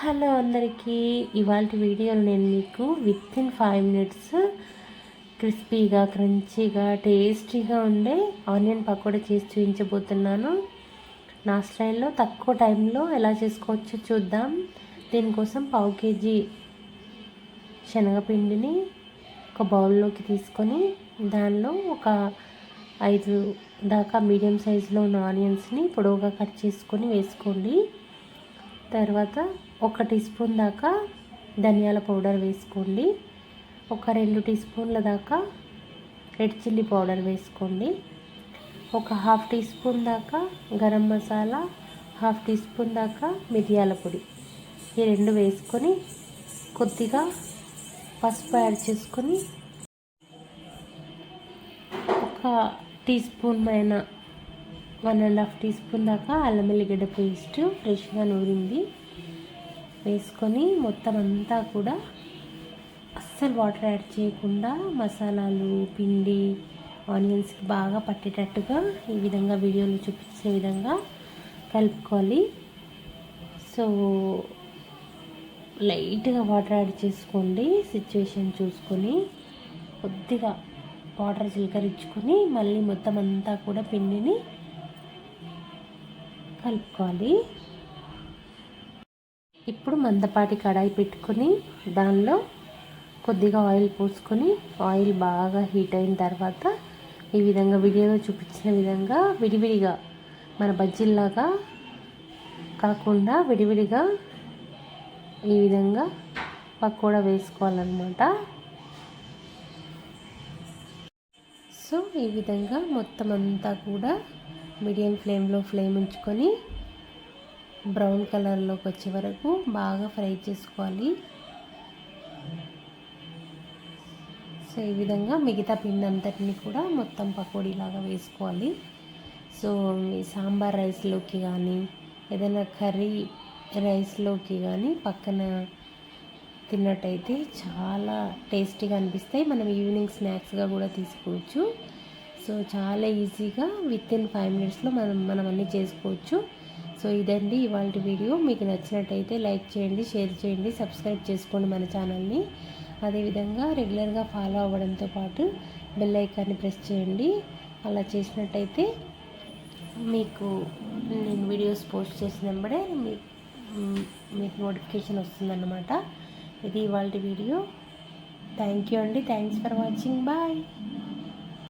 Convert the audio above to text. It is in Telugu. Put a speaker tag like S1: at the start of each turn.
S1: హలో అందరికీ ఇవాళ వీడియోలో నేను మీకు విత్ ఇన్ ఫైవ్ మినిట్స్ క్రిస్పీగా క్రంచీగా టేస్టీగా ఉండే ఆనియన్ పకోడా చేసి చూపించబోతున్నాను. నా స్టైల్లో తక్కువ టైంలో ఎలా చేసుకోవచ్చో చూద్దాం. దీనికోసం పావు కేజీ శనగపిండిని ఒక బౌల్లోకి తీసుకొని దానిలో ఒక ఐదు దాకా మీడియం సైజులో ఉన్న ఆనియన్స్ని పొడవుగా కట్ చేసుకొని వేసుకోండి. తర్వాత ఒక టీ స్పూన్ దాకా ధనియాల పౌడర్ వేసుకోండి. ఒక రెండు టీ స్పూన్ల దాకా రెడ్ చిల్లీ పౌడర్ వేసుకోండి. ఒక హాఫ్ టీ స్పూన్ దాకా garam masala half teaspoon దాకా మిరియాల పొడి. ఈ రెండు వేసుకొని కొద్దిగా పసుపు యాడ్ చేసుకొని ఒక టీ స్పూన్ పైన one and half teaspoon దాకా అల్లం వెల్లిగడ్డ పేస్ట్ ఫ్రెష్గా నూరింది. వేసుకొని మొత్తం అంతా కూడా అస్సలు వాటర్ యాడ్ చేయకుండా మసాలాలు పిండి ఆనియన్స్కి బాగా పట్టేటట్టుగా ఈ విధంగా వీడియోలో చూపించే విధంగా కలుపుకోవాలి. సో లైట్గా వాటర్ యాడ్ చేసుకోండి సిచ్యువేషన్ చూసుకొని కొద్దిగా వాటర్ చిలకరించుకొని మళ్ళీ మొత్తం అంతా కూడా పిండిని కలుపుకోవాలి. ఇప్పుడు మందపాటి కడాయి పెట్టుకొని దానిలో కొద్దిగా ఆయిల్ పోసుకొని ఆయిల్ బాగా హీట్ అయిన తర్వాత ఈ విధంగా వీడియోలో చూపించిన విధంగా విడివిడిగా మన బజ్జీల్లాగా కాకుండా విడివిడిగా ఈ విధంగా పకోడా వేసుకోవాలన్నమాట. సో ఈ విధంగా మొత్తం అంతా కూడా మీడియం ఫ్లేమ్లో ఫ్లేమ్ ఉంచుకొని బ్రౌన్ కలర్లోకి వచ్చే వరకు బాగా ఫ్రై చేసుకోవాలి. సో ఈ విధంగా మిగతా పిండి అంతటిని కూడా మొత్తం పకోడీలాగా వేసుకోవాలి. సో సాంబార్ రైస్లోకి కానీ ఏదైనా కర్రీ రైస్లోకి కానీ పక్కన తిన్నట్టయితే చాలా టేస్టీగా అనిపిస్తాయి. మనం ఈవినింగ్ స్నాక్స్గా కూడా తీసుకోవచ్చు. సో చాలా ఈజీగా విత్ ఇన్ ఫైవ్ మినిట్స్లో మనం మనం అన్నీ చేసుకోవచ్చు. సో ఇదండి ఇవాళ వీడియో. మీకు నచ్చినట్టయితే లైక్ చేయండి షేర్ చేయండి సబ్స్క్రైబ్ చేసుకోండి మన ఛానల్ని. అదేవిధంగా రెగ్యులర్గా ఫాలో అవ్వడంతో పాటు బెల్ ఐకాన్ని ప్రెస్ చేయండి. అలా చేసినట్టయితే మీకు నేను వీడియోస్ పోస్ట్ చేసిన వెంబడే మీకు నోటిఫికేషన్ వస్తుందన్నమాట. ఇది ఇవాళ వీడియో. థ్యాంక్ యూ అండి. Thanks for watching. బాయ్.